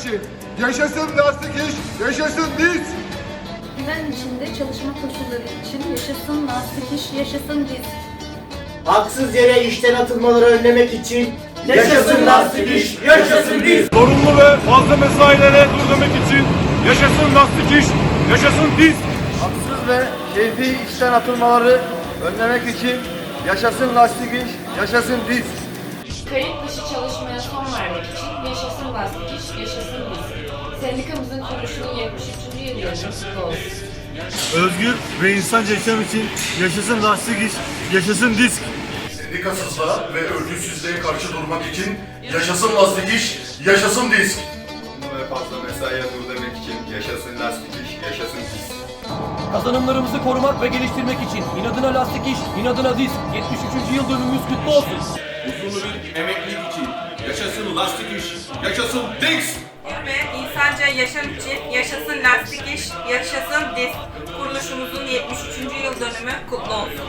için yaşasın lastik iş, yaşasın biz. Güven içinde çalışma koşulları için yaşasın lastik iş, yaşasın biz. Haksız yere işten atılmaları önlemek için yaşasın lastik iş, yaşasın biz. Zorunlu ve fazla mesailere dur demek için yaşasın lastik iş, yaşasın biz. Haksız ve keyfi işten atılmaları önlemek için yaşasın lastik iş, yaşasın biz. Kayıt dışı çalışmaya son vermek için yaşasın lastik iş, yaşasın biz. Sendikamızın kuruluşunun 73. yıl dönümü kutlu olsun. Özgür ve insanca yaşam için yaşasın lastik iş, yaşasın disk. Sendikasızlığa ve örgütsüzlüğe karşı durmak için yaşasın lastik iş, yaşasın disk. Ve fazla mesaiye dur demek için yaşasın lastik iş, yaşasın biz. Kazanımlarımızı korumak ve geliştirmek için inadına lastik iş, inadına disk 73. yıl dönümümüz kutlu olsun. Uzunlu bir emeklilik için yaşasın lastik iş, yaşasın Dix. ve insanca yaşam için yaşasın lastik iş, yaşasın disk. Kuruluşumuzun 73. yıl dönümü kutlu olsun.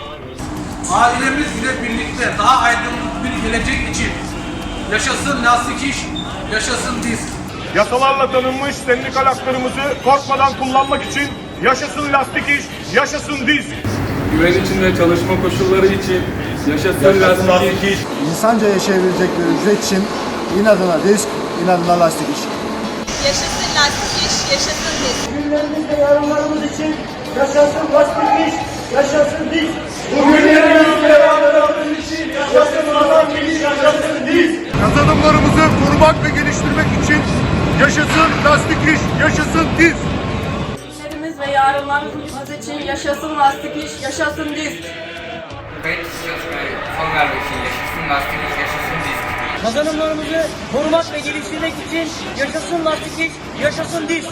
Ailemiz ile birlikte daha aydınlık bir gelecek için yaşasın lastik iş, yaşasın disk. Yasalarla tanınmış sendikal haklarımızı korkmadan kullanmak için yaşasın lastik iş, yaşasın disk. Güven içinde çalışma koşulları için yaşasın lastik iş. İnsanca yaşayabilecekleri ücret için inadına disk, inadına lastik iş. Yaşasın lastik iş, yaşasın disk. Günlerimiz ve yarınlarımız için yaşasın lastik iş, yaşasın biz. Kazanımlarımızı korumak ve geliştirmek için yaşasın lastik iş, yaşasın disk. Günlerimiz ve yarınlarımız için yaşasın lastik iş, yaşasın disk. Kayıt dışı çalışmaya son vermek için yaşasın lastik iş, yaşasın disk. Kazanımlarımızı korumak ve geliştirmek için yaşasın lastik iş, yaşasın disk.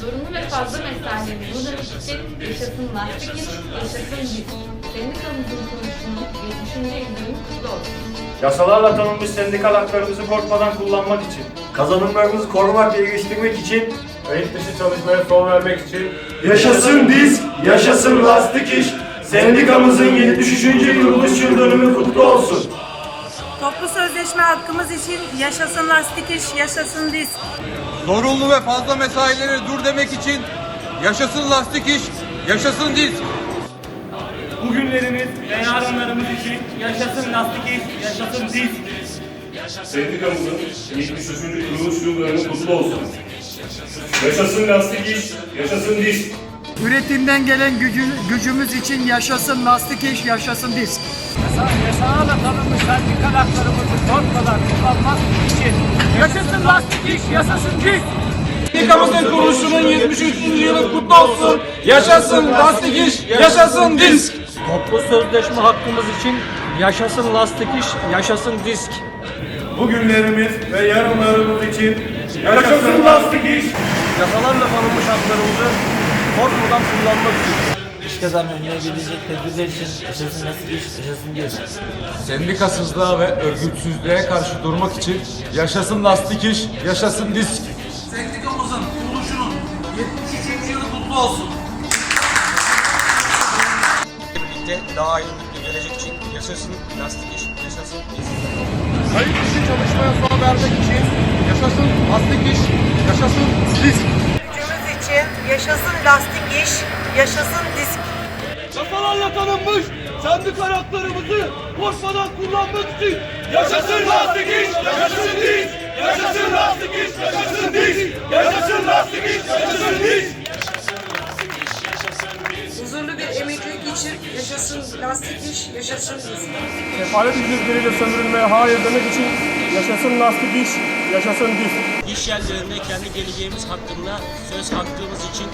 Zorunlu ve fazla mesaileri bu dönem için yaşasın lastik iş, yaşasın biz. Sendikamızın kuruluşunun 73. yıl dönümü kutlu olsun. Yasalarla tanınmış sendikal haklarımızı korkmadan kullanmak için, kazanımlarımızı korumak ve geliştirmek için, kayıt dışı çalışmaya son vermek için yaşasın disk, yaşasın lastik iş, sendikamızın 73. yılbaşı yıl dönümü kutlu olsun. Toplu sözleşme hakkımız için yaşasın lastik iş, yaşasın disk. Zorunlu ve fazla mesailere dur demek için yaşasın lastik iş, yaşasın disk. Bugünlerimiz ve yarınlarımız için yaşasın lastik iş, yaşasın disk. Sendikamızın 73. kuruluş yıl dönümü kutlu olsun. Yaşasın lastik iş, yaşasın disk. Üretimden gelen gücü, gücümüz için yaşasın lastik iş, yaşasın disk. Yasalarla tanınmış sendikal haklarımızı korkmadan kullanmak için yaşasın lastik iş, yaşasın disk. Sendikamızın kuruluşunun 73. yılı kutlu olsun. Yaşasın lastik iş, yaşasın disk. Toplu sözleşme hakkımız için yaşasın lastik iş, yaşasın disk. Bugünlerimiz ve yarınlarımız için yaşasın lastik iş. Yasalarla tanınmış haklarımızı korkmadan kullanmak için. İş kazanma önleyebilecek tedbirler için yaşasın lastik iş, yaşasın disk. Sendikasızlığa ve örgütsüzlüğe karşı durmak için yaşasın lastik iş, yaşasın disk. Sendikamızın kuruluşunun 73. yılı kutlu olsun. Birlikte daha aydınlık bir gelecek için yaşasın lastik iş, yaşasın disk. Kayıt dışı çalışmaya son vermek için yaşasın lastik iş, yaşasın disk. Yaşasın lastik iş, yaşasın disk. Yasalarla tanınmış sendikal haklarımızı korkmadan kullanmak için yaşasın lastik iş, yaşasın disk. Yaşasın lastik iş, yaşasın disk. Yaşasın lastik iş, yaşasın disk. Huzurlu bir emeklilik için yaşasın lastik iş, yaşasın disk. Sefalet ücretleriyle sömürülmeye hayır demek için yaşasın lastik iş, yaşasın disk. İş yerlerinde kendi geleceğimiz hakkında söz hakkımız için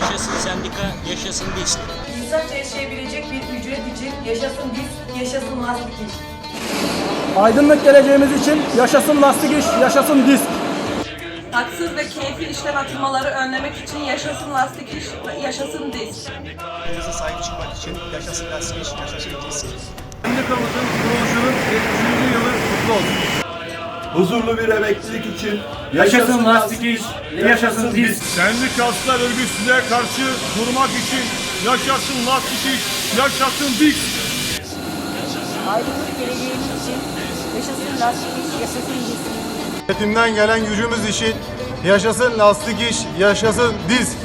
yaşasın sendika, yaşasın disk. İnsanca yaşayabilecek bir ücret için yaşasın disk, yaşasın lastik iş. Aydınlık geleceğimiz için yaşasın lastik iş, yaşasın disk. Haksız ve keyfi işten atılmaları önlemek için yaşasın lastik iş, yaşasın disk. Hayatımıza sahip çıkmak için yaşasın lastik iş, yaşasın disk. Sendikamızın kuruluşunun 73. yılı kutlu olsun. Huzurlu bir emeklilik için yaşasın lastik iş, yaşasın disk. Sendikaslar örgütsüzlüğe karşı durmak için yaşasın lastik iş, yaşasın disk. Aydınlık geleceğimiz için yaşasın lastik iş, yaşasın biz. Üretimden gelen gücümüz için yaşasın lastik iş, yaşasın disk.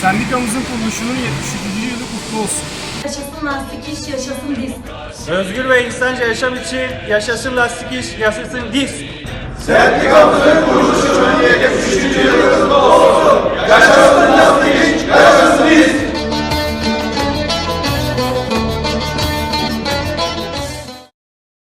Sendikamızın kuruluşunun 73. yılı kutlu olsun. Yaşasın lastik iş, yaşasın disk. Özgür ve insanca yaşam için yaşasın lastik iş, yaşasın disk. Sendikamızın kuruluşunun 73. yılı kutlu olsun.